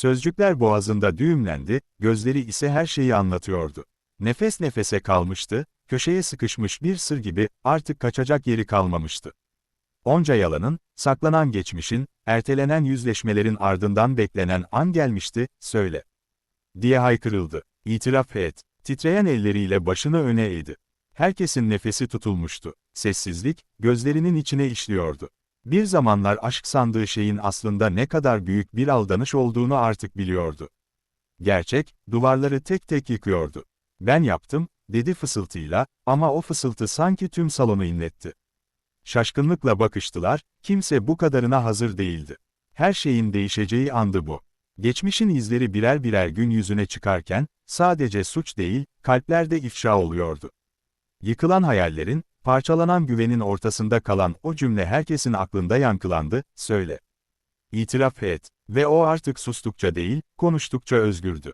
Sözcükler boğazında düğümlendi, gözleri ise her şeyi anlatıyordu. Nefes nefese kalmıştı, köşeye sıkışmış bir sır gibi, artık kaçacak yeri kalmamıştı. Onca yalanın, saklanan geçmişin, ertelenen yüzleşmelerin ardından beklenen an gelmişti, söyle. Diye haykırıldı. İtiraf et. Titreyen elleriyle başını öne eğdi. Herkesin nefesi tutulmuştu. Sessizlik, gözlerinin içine işliyordu. Bir zamanlar aşk sandığı şeyin aslında ne kadar büyük bir aldanış olduğunu artık biliyordu. Gerçek, duvarları tek tek yıkıyordu. Ben yaptım, dedi fısıltıyla, ama o fısıltı sanki tüm salonu inletti. Şaşkınlıkla bakıştılar, kimse bu kadarına hazır değildi. Her şeyin değişeceği andı bu. Geçmişin izleri birer birer gün yüzüne çıkarken, sadece suç değil, kalplerde ifşa oluyordu. Yıkılan hayallerin, parçalanan güvenin ortasında kalan o cümle herkesin aklında yankılandı, söyle. İtiraf et. Ve o artık sustukça değil, konuştukça özgürdü.